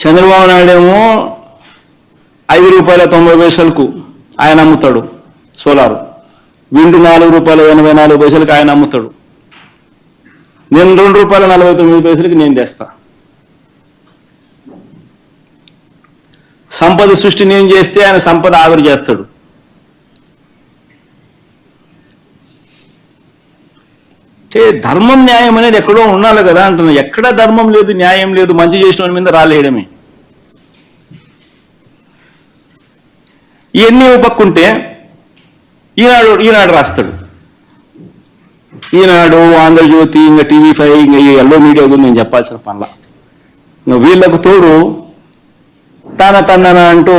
చంద్రబాబు నాయుడు ఏమో ఐదు రూపాయల తొంభై పైసలకు ఆయన అమ్ముతాడు సోలార్. విండు నాలుగు రూపాయల ఎనభై నాలుగు పైసలకు ఆయన అమ్ముతాడు. నేను రెండు రూపాయల నలభై తొమ్మిది పైసలకి నేను తెస్తా. సంపద సృష్టి నేను చేస్తే ఆయన సంపద ఆవిరి చేస్తాడు. ఏ ధర్మం న్యాయం అనేది ఎక్కడో ఉండాలి కదా అంటున్నా. ఎక్కడ ధర్మం లేదు న్యాయం లేదు మంచి చేసిన వాడి మీద రాలేయడమే. ఇవన్నీ ఓ పక్కుంటే ఈనాడు ఈనాడు రాస్తాడు. ఈనాడు ఆంధ్రజ్యోతి ఇంకా టీవీ ఫైవ్ ఇంకా ఈ ఎల్లో మీడియా గురించి నేను చెప్పాల్సిన పనుల. ఇంకా వీళ్ళకు తోడు తన తన్నన అంటూ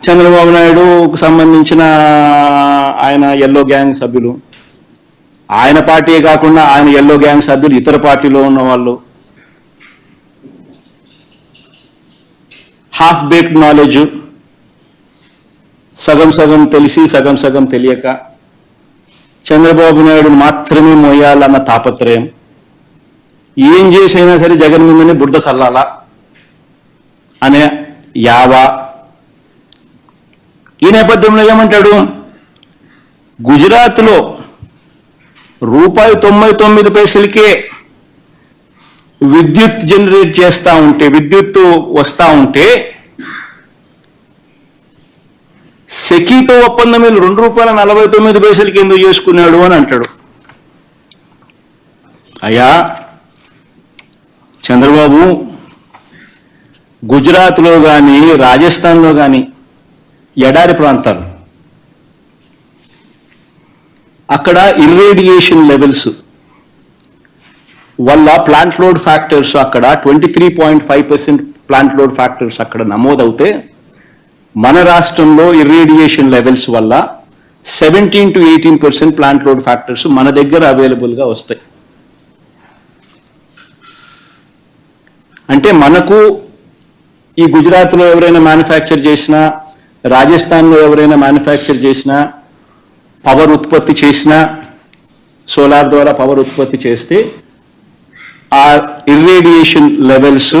చంద్రబాబు నాయుడుకు సంబంధించిన ఆయన ఎల్లో గ్యాంగ్ సభ్యులు ఆయన పార్టీయే కాకుండా ఆయన ఎల్లో గ్యాంగ్ సభ్యులు ఇతర పార్టీలో ఉన్న వాళ్ళు. హాఫ్ బేక్ నాలెడ్జ్ సగం సగం తెలిసి సగం సగం తెలియక చంద్రబాబు నాయుడు మాత్రమే మోయాలన్న తాపత్రయం. ఏం చేసైనా సరే జగన్ మీదనే బుడ్డ చల్లాలా? అనే యావా. ఈ నేపథ్యంలో ఏమంటాడు? గుజరాత్లో రూపాయి తొంభై తొమ్మిది పైసలకే విద్యుత్ జనరేట్ చేస్తా ఉంటే విద్యుత్ వస్తా ఉంటే సెకీతో ఒప్పందం వీళ్ళు రెండు రూపాయల నలభై తొమ్మిది పైసలకి ఎందుకు చేసుకున్నాడు అని అంటాడు. అయ్యా చంద్రబాబు గుజరాత్లో కానీ రాజస్థాన్లో కానీ ఎడారి ప్రాంతాలు అక్కడ ఇర్రేడియేషన్ లెవెల్స్ వల్ల ప్లాంట్ లోడ్ ఫ్యాక్టర్స్ అక్కడ twenty three point five percent plant load factors అక్కడ నమోదవుతే మన రాష్ట్రంలో ఇర్రేడియేషన్ లెవెల్స్ వల్ల seventeen to eighteen percent plant load factors మన దగ్గర అవైలబుల్గా వస్తాయి. అంటే మనకు ఈ గుజరాత్లో ఎవరైనా మ్యానుఫ్యాక్చర్ చేసినా రాజస్థాన్లో ఎవరైనా మ్యానుఫ్యాక్చర్ చేసినా పవర్ ఉత్పత్తి చేసినా సోలార్ ద్వారా పవర్ ఉత్పత్తి చేస్తే ఆ ఇర్రేడియేషన్ లెవెల్స్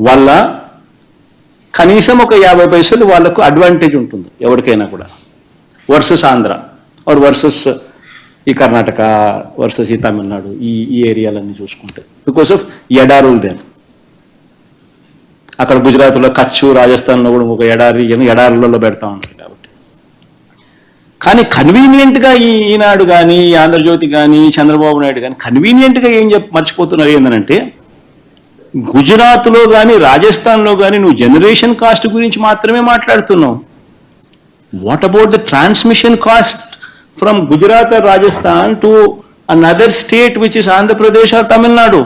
వల్ల కనీసం ఒక యాభై పైసలు వాళ్ళకు అడ్వాంటేజ్ ఉంటుంది ఎవరికైనా కూడా. వర్సెస్ ఆంధ్ర ఆర్ వర్సెస్ ఈ కర్ణాటక వర్సెస్ ఈ తమిళనాడు ఈ ఈ ఏరియాలన్నీ చూసుకుంటే. బికాస్ ఆఫ్ ఎడారులు దేని. అక్కడ గుజరాత్లో కచ్చు రాజస్థాన్లో కూడా ఒక ఎడారి ఎడారులలో పెడతా ఉంటారు. కానీ కన్వీనియంట్గా ఈ ఈనాడు కానీ ఆంధ్రజ్యోతి కానీ చంద్రబాబు నాయుడు కానీ కన్వీనియంట్గా ఏం చెప్ మర్చిపోతున్నారు ఏంటంటే గుజరాత్లో కానీ రాజస్థాన్లో కానీ నువ్వు జనరేషన్ కాస్ట్ గురించి మాత్రమే మాట్లాడుతున్నావు. What about the transmission cost from Gujarat or Rajasthan to another state which is Andhra Pradesh or Tamil Nadu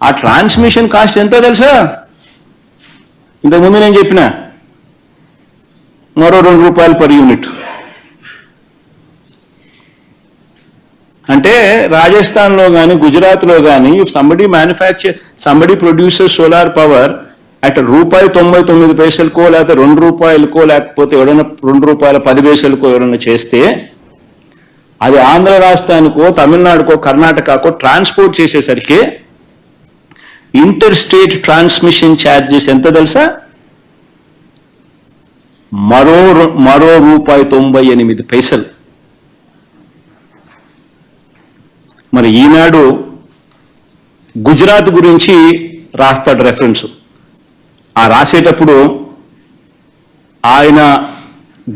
uh transmission cost ఎంతో తెలుసా? ఇంతకుముందు నేను చెప్పిన మరో రెండు రూపాయలు పర్ యూనిట్. అంటే రాజస్థాన్లో కానీ గుజరాత్లో కానీ if somebody manufacture somebody producer solar power at రూపాయి తొంభై తొమ్మిది పైసలకో లేకపోతే రెండు రూపాయలకో లేకపోతే ఎవరైనా రెండు రూపాయల పది పైసలకో ఎవరైనా చేస్తే అది ఆంధ్ర రాష్ట్రానికో తమిళనాడుకో కర్ణాటకకో ట్రాన్స్పోర్ట్ చేసేసరికి ఇంటర్ స్టేట్ ట్రాన్స్మిషన్ ఛార్జెస్ ఎంత తెలుసా? మరో మరో రూపాయి తొంభై ఎనిమిది పైసలు. మరి ఈనాడు గుజరాత్ గురించి రాస్తాడు రెఫరెన్స్ ఆ రాసేటప్పుడు ఆయన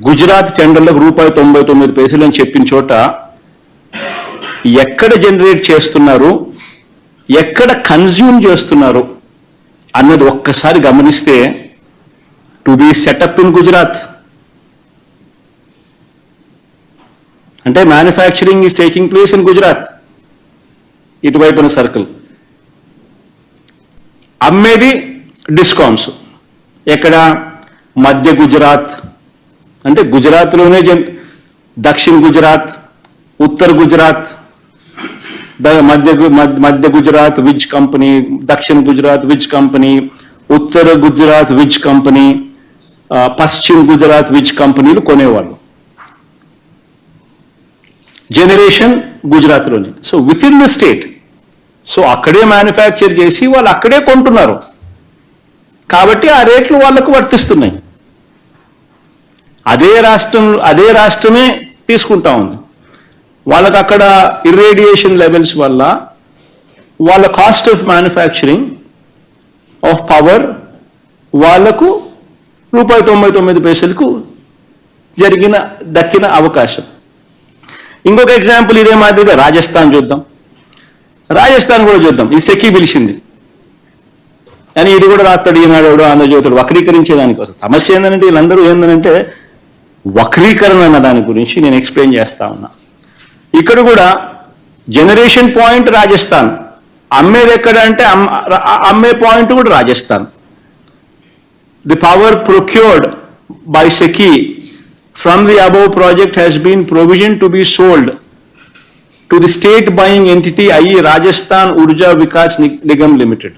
గుజరాత్ టెండర్లకు రూపాయి తొంభై తొమ్మిది పైసలు అని చెప్పిన చోట ఎక్కడ జనరేట్ చేస్తున్నారు ఎక్కడ కన్జ్యూమ్ చేస్తున్నారు అన్నది ఒక్కసారి గమనిస్తే to be setup in Gujarat అంటే manufacturing is taking place in Gujarat ఇటువైపున circle అమ్మేది డిస్కామ్స్ ఎక్కడ? మధ్య గుజరాత్ అంటే గుజరాత్లోనే జన్ దక్షిణ గుజరాత్ ఉత్తర గుజరాత్ మధ్య మధ్య- మధ్య గుజరాత్ విజ్ కంపెనీ దక్షిణ గుజరాత్ విజ్ కంపెనీ ఉత్తర గుజరాత్ విజ్ కంపెనీ పశ్చిమ గుజరాత్ విజ్ కంపెనీలు కొనేవాళ్ళు. Generation గుజరాత్లోనే. So within the state so అక్కడే మ్యానుఫ్యాక్చర్ చేసి వాళ్ళు అక్కడే కొంటున్నారు. కాబట్టి ఆ రేట్లు వాళ్ళకు వర్తిస్తున్నాయి. అదే రాష్ట్రం అదే రాష్ట్రమే తీసుకుంటా ఉంది. వాళ్ళకి అక్కడ ఇర్రేడియేషన్ లెవెల్స్ వల్ల వాళ్ళ cost of manufacturing of power వాళ్ళకు రూపాయి తొంభై తొమ్మిది పైసలకు జరిగిన దక్కిన అవకాశం. ఇంకొక ఎగ్జాంపుల్ ఇదే మాదిరిగా రాజస్థాన్ చూద్దాం. రాజస్థాన్ కూడా చూద్దాం. ఇది సెకీ పిలిచింది. అని ఇది కూడా రాస్తాడు ఈనాడు ఆంధ్రజ్యోతుడు వక్రీకరించే దానికోసం సమస్య ఏంటంటే వీళ్ళందరూ ఏంటంటే వక్రీకరణ అన్న దాని గురించి నేను ఎక్స్ప్లెయిన్ చేస్తా ఉన్నా. ఇక్కడ కూడా జనరేషన్ పాయింట్ రాజస్థాన్. అమ్మేది ఎక్కడ అంటే అమ్మే పాయింట్ కూడా Rajasthan. The power procured by SECI from the above project has been provision to be sold to the state buying entity I Rajasthan Urja Vikas Ni- Nigam limited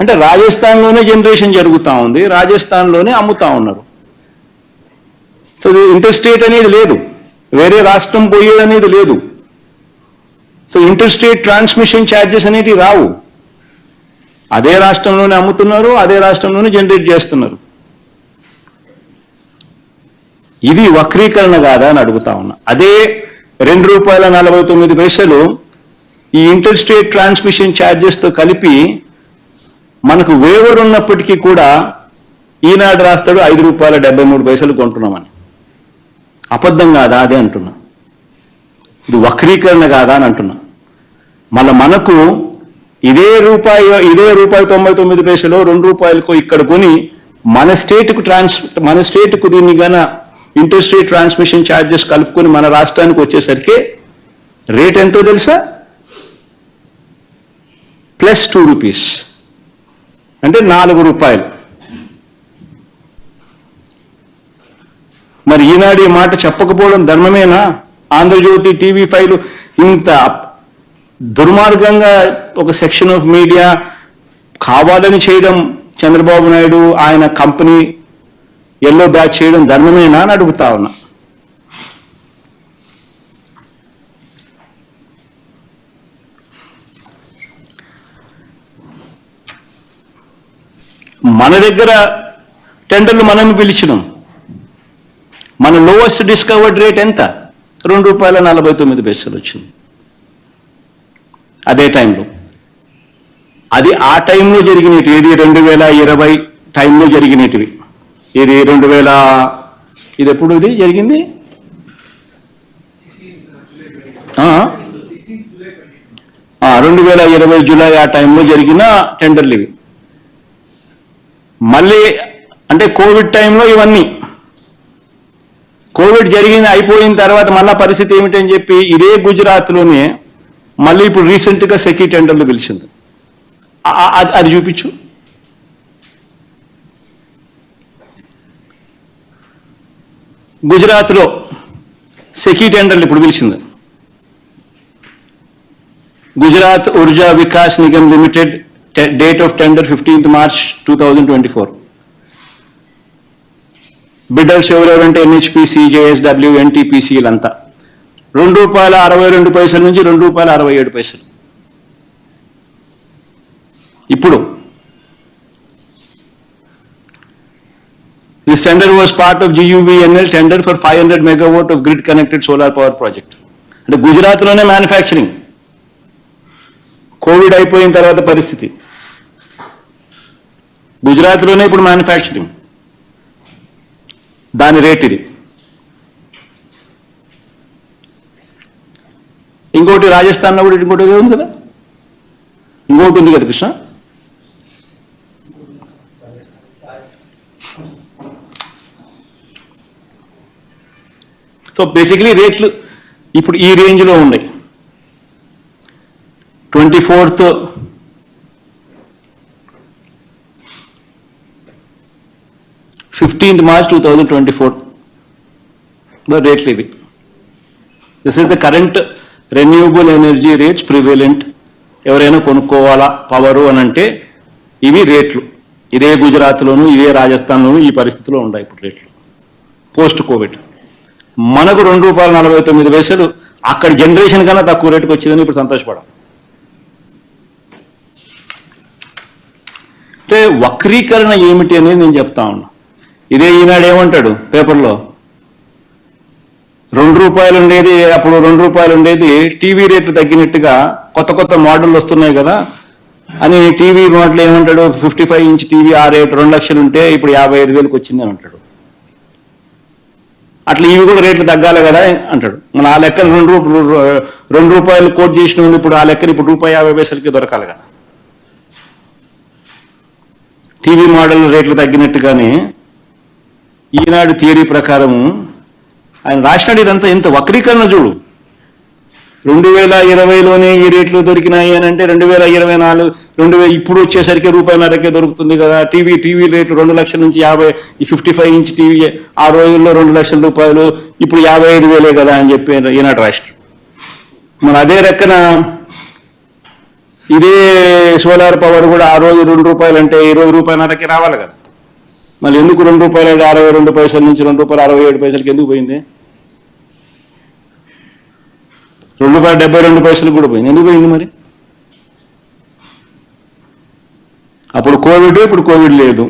అంటే రాజస్థాన్లోనే generation జరుగుతూ ఉంది రాజస్థాన్లోనే అమ్ముతా ఉన్నారు. సో ఇంటర్ స్టేట్ అనేది లేదు. వేరే రాష్ట్రం పోయేది అనేది లేదు. So inter state transmission charges అనేటివి రావు. అదే రాష్ట్రంలోనే అమ్ముతున్నారు అదే రాష్ట్రంలోనే జనరేట్ చేస్తున్నారు. ఇది వక్రీకరణ కాదా అని అడుగుతా ఉన్నా. అదే రెండు రూపాయల నలభై తొమ్మిది పైసలు ఈ ఇంటర్ స్టేట్ ట్రాన్స్మిషన్ ఛార్జెస్తో కలిపి మనకు వేవర్ ఉన్నప్పటికీ కూడా ఈనాడు రాస్తాడు ఐదు రూపాయల డెబ్బై మూడు పైసలు కొంటున్నామని. అబద్ధం కాదా అదే అంటున్నా. ఇది వక్రీకరణ కాదా అని అంటున్నా. మళ్ళీ మనకు ఇదే రూపాయి ఇదే రూపాయి తొంభై తొమ్మిది పైసలు రెండు రూపాయలకు ఇక్కడ కొని మన స్టేట్కు ట్రాన్స్ మన స్టేట్కు దీన్ని గన ఇంటర్ స్టేట్ ట్రాన్స్మిషన్ ఛార్జెస్ కలుపుకొని మన రాష్ట్రానికి వచ్చేసరికి రేట్ ఎంతో తెలుసా? Plus two rupees. అంటే నాలుగు రూపాయలు. మరి ఈనాడు ఈ మాట చెప్పకపోవడం ధర్మమేనా? ఆంధ్రజ్యోతి టీవీ ఫైవ్ ఇంత దుర్మార్గంగా ఒక సెక్షన్ ఆఫ్ మీడియా కావాలని చేయడం చంద్రబాబు నాయుడు ఆయన కంపెనీ ఎల్లో బ్యాచ్ చేయడం ధర్మమేనా అని అడుగుతా ఉన్నా. మన దగ్గర టెండర్లు మనం పిలిచినాం. మన లోవెస్ట్ డిస్కవర్డ్ రేట్ ఎంత? రెండు రూపాయల నలభై తొమ్మిది పైసలు వచ్చింది అదే టైంలో. అది ఆ టైంలో జరిగినవి ఇది రెండు వేల ఇరవై టైంలో జరిగినవి ఇది రెండు వేల ఇది ఎప్పుడు ఇది జరిగింది? రెండు వేల ఇరవై జూలై ఆ టైంలో జరిగిన టెండర్లు ఇవి మళ్ళీ అంటే కోవిడ్ టైంలో ఇవన్నీ. కోవిడ్ జరిగింది అయిపోయిన తర్వాత మళ్ళా పరిస్థితి ఏమిటని చెప్పి ఇదే గుజరాత్లోనే మళ్ళీ ఇప్పుడు రీసెంట్గా సెకీ టెండర్లు పిలిచింది అది- చూపించు. గుజరాత్లో సెకీ టెండర్లు ఇప్పుడు పిలిచింది Gujarat Urja Vikas Nigam limited date of tender fifteenth March two thousand twenty four. Bidders ఎవరెవరంటే NHPC JSW ఎన్టీపీసీలంతా. రెండు రూపాయల అరవై రెండు పైసల నుంచి రెండు రూపాయల అరవై ఏడు పైసలు. ఇప్పుడు this tender was part of GUVNL tender for five hundred megawatt of grid connected solar power project అంటే గుజరాత్లోనే మ్యానుఫ్యాక్చరింగ్ కోవిడ్ అయిపోయిన తర్వాత పరిస్థితి. గుజరాత్లోనే ఇప్పుడు మ్యానుఫ్యాక్చరింగ్ దాని రేట్ ఇది. ఇంకోటి రాజస్థాన్లో కూడా ఇంకోటి ఉంది కదా? ఇంకోటి ఉంది కదా కృష్ణ? సో బేసిక్లీ రేట్లు ఇప్పుడు ఈ రేంజ్లో ఉన్నాయి. Twenty fourth fifteenth March two thousand twenty four. The రేట్లు ఇవి. This is the current renewable energy rates prevalent ఎవరైనా కొనుక్కోవాలా? పవరు అని అంటే ఇవి రేట్లు. ఇదే గుజరాత్లోను ఇదే రాజస్థాన్లోను ఈ పరిస్థితిలో ఉన్నాయి ఇప్పుడు రేట్లు. పోస్ట్ కోవిడ్ మనకు రెండు రూపాయల నలభై తొమ్మిది పైసలు అక్కడ జనరేషన్ కన్నా తక్కువ రేటుకు వచ్చిందని ఇప్పుడు సంతోషపడం. అంటే వక్రీకరణ ఏమిటి అనేది నేను చెప్తా ఉన్నా. ఇదే ఈనాడు ఏమంటాడు పేపర్లో? రెండు రూపాయలు ఉండేది అప్పుడు రెండు రూపాయలు ఉండేది టీవీ రేట్లు తగ్గినట్టుగా కొత్త కొత్త మోడల్ వస్తున్నాయి కదా అని టీవీ మోడల్ ఏమంటాడు ఫిఫ్టీ ఫైవ్ ఇంచ్ టీవీ ఆ రేటు రెండు లక్షలు ఉంటే ఇప్పుడు యాభై ఐదు వేలకు వచ్చింది అని అంటాడు. అట్లా ఇవి కూడా రేట్లు తగ్గాలి కదా అంటాడు. మన ఆ లెక్క రెండు రూపాయలు రెండు రూపాయలు కోట్ చేసిన ఇప్పుడు ఆ లెక్కన ఇప్పుడు రూపాయి యాభై పైసలకి దొరకాలి కదా. టీవీ మోడల్ రేట్లు తగ్గినట్టుగానే ఈనాడు థియరీ ప్రకారము ఆయన రాసినాడు ఇదంతా ఎంత వక్రీకరణ చూడు. రెండు వేల ఇరవైలోనే ఈ రేట్లు దొరికినాయి అని అంటే రెండు వేల ఇరవై నాలుగు రెండు వేల ఇప్పుడు వచ్చేసరికి రూపాయిన్నరకే దొరుకుతుంది కదా. టీవీ టీవీ రేట్లు రెండు లక్షల నుంచి యాభై ఫిఫ్టీ ఫైవ్ ఇంచ్ టీవీ ఆ రోజుల్లో రెండు లక్షల రూపాయలు ఇప్పుడు యాభై ఐదు వేలే కదా అని చెప్పి ఈనాడు రాష్ట్రం మన అదే రెక్కన ఇదే సోలార్ పవర్ కూడా ఆ రోజు రెండు రూపాయలు అంటే ఈ రోజు రూపాయిన్నరకి రావాలి కదా. మళ్ళీ ఎందుకు రెండు రూపాయలు అరవై రెండు పైసల నుంచి రెండు రూపాయలు అరవై ఏడు పైసలకి ఎందుకు పోయింది? రెండు రూపాయల డెబ్బై రెండు పైసలు కూడా పోయింది. ఎందుకు పోయింది మరి? అప్పుడు కోవిడ్ ఇప్పుడు కోవిడ్ లేదు.